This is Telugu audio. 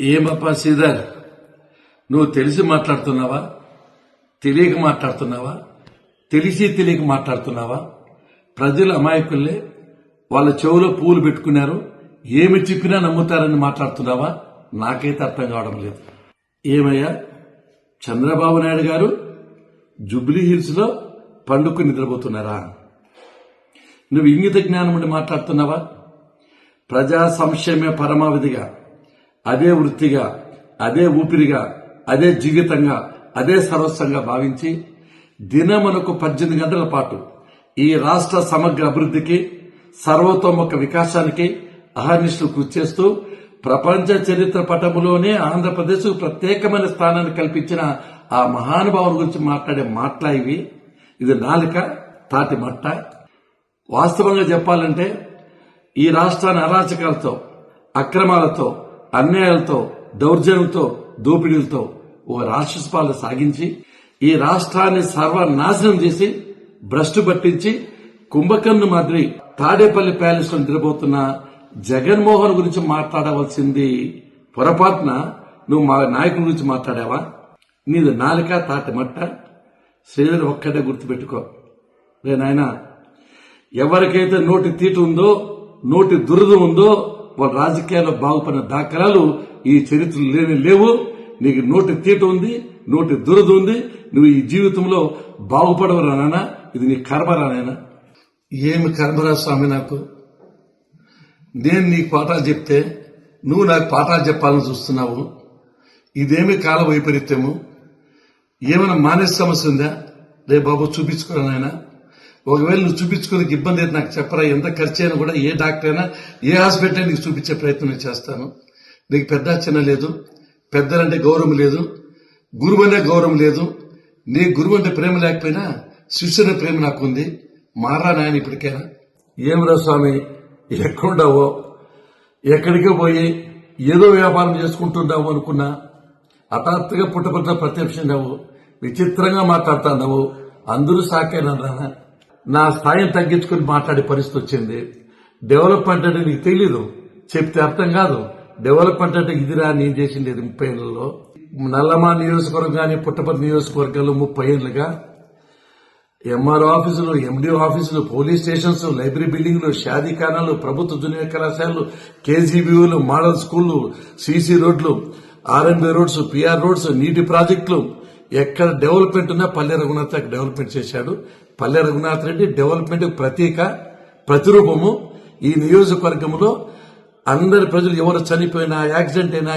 ఏమప్పా శ్రీధర్? నువ్వు తెలిసి మాట్లాడుతున్నావా? తెలియక మాట్లాడుతున్నావా? తెలిసి తెలియక మాట్లాడుతున్నావా? ప్రజలు అమాయకుల్లే వాళ్ళ చెవులో పూలు పెట్టుకున్నారు. ఏమి చెప్పినా నమ్ముతారని మాట్లాడుతున్నావా? నాకైతే అర్థం కావడం లేదు. ఏమయ్యా? చంద్రబాబు నాయుడు గారు జుబ్లీ హిల్స్లో పండుకు నిద్రపోతున్నారా? నువ్వు ఇంగిత జ్ఞానం ఉండి మాట్లాడుతున్నావా? ప్రజా సంక్షేమ పరమావధిగా. అదే వృత్తిగా అదే ఊపిరిగా అదే జీవితంగా అదే సర్వస్వంగా భావించి దినమునకు పద్దెనిమిది గంటల పాటు ఈ రాష్ట్ర సమగ్ర అభివృద్ధికి సర్వతోముఖ వికాసానికి అహర్నిశలు కృషి చేస్తూ ప్రపంచ చరిత్ర పటములోనే ఆంధ్రప్రదేశ్ ప్రత్యేకమైన స్థానాన్ని కల్పించిన ఆ మహానుభావుని గురించి మాట్లాడే మాటలా ఇవి. ఇది నాలుక తాటి మట్ట. వాస్తవంగా చెప్పాలంటే ఈ రాష్ట్రాన్ని అరాచకాలతో అక్రమాలతో అన్యాయాలతో దౌర్జన్యంతో దోపిడీలతో ఓ రాక్షస పాలన సాగించి ఈ రాష్ట్రాన్ని సర్వనాశనం చేసి భ్రష్టు పట్టించి కుంభకర్ణు మాదిరి తాడేపల్లి ప్యాలెస్లో నిద్రపోతున్న జగన్మోహన్ గురించి మాట్లాడవలసింది పొరపాటున నువ్వు మా నాయకుడి గురించి మాట్లాడావా? నీది నాలిక తాటి మట్ట. శ్రీధర్ ఒక్కటే గుర్తుపెట్టుకో. రే నాయనా ఎవరికైతే నోటి తీటు ఉందో నోటి దురద ఉందో వాళ్ళ రాజకీయాల్లో బాగుపడిన దాఖలాలు ఈ చరిత్రలు లేని లేవు. నీకు నోటి తీట ఉంది నోటి దురద ఉంది. నువ్వు ఈ జీవితంలో బాగుపడవరా నాన్న? ఇది నీ కర్మరా నాయన? ఏమి కర్మరా స్వామి నాకు? నేను నీ పాఠాలు చెప్తే నువ్వు నాకు పాఠాలు చెప్పాలని చూస్తున్నావు. ఇదేమి కాల వైపరీత్యము? ఏమైనా మానసిక సమస్య ఉందా? రే బాబు చూపించుకోరా నాయనా? ఒకవేళ నువ్వు చూపించుకోనికి ఇబ్బంది అయితే నాకు చెప్పరా ఎంత ఖర్చు అయినా కూడా ఏ డాక్టర్ అయినా ఏ హాస్పిటల్ అయినా నీకు చూపించే ప్రయత్నం చేస్తాను. నీకు పెద్ద చిన్న లేదు పెద్దలంటే గౌరవం లేదు గురువు అనే గౌరవం లేదు నీ గురువు అంటే ప్రేమ లేకపోయినా శిష్యుని ప్రేమ నాకు ఉంది. మారా నాయన ఇప్పటికైనా. ఏమరా స్వామి ఎక్కడుండవో ఎక్కడికి పోయి ఏదో వ్యాపారం చేసుకుంటున్నావు అనుకున్నా హఠాత్తుగా పుట్టపట్ల ప్రత్యక్షంగావు విచిత్రంగా మాట్లాడుతున్నావు అందరూ సాకేనా నా స్థాయిని తగ్గించుకుని మాట్లాడే పరిస్థితి వచ్చింది. డెవలప్మెంట్ అంటే నీకు తెలీదు. చెప్తే అర్థం కాదు. డెవలప్మెంట్ అంటే ఇదిరా నేను చేసింది ముప్పై ఏళ్ళలో. నల్లమా నియోజకవర్గం కానీ పుట్టపర్తి నియోజకవర్గాలు ముప్పై ఏళ్ళుగా. ఎంఆర్ఓ ఆఫీసులు ఎండిఓ ఆఫీసులు పోలీస్ స్టేషన్స్ లైబ్రరీ బిల్డింగ్లు షాదీఖానాలు ప్రభుత్వ జూనియర్ కళాశాలలు కేజీబీలు మోడల్ స్కూళ్ళు సీసీ రోడ్లు ఆర్ఎంబీ రోడ్స్ పిఆర్ రోడ్స్ నీటి ప్రాజెక్టులు ఎక్కడ డెవలప్మెంట్ ఉన్నా పల్లె రఘునాథ్ డెవలప్మెంట్ చేశాడు. పల్లె రఘునాథ్ రెడ్డి డెవలప్మెంట్ ప్రతీక ప్రతిరూపము ఈ నియోజకవర్గంలో. అందరి ప్రజలు ఎవరు చనిపోయినా యాక్సిడెంట్ అయినా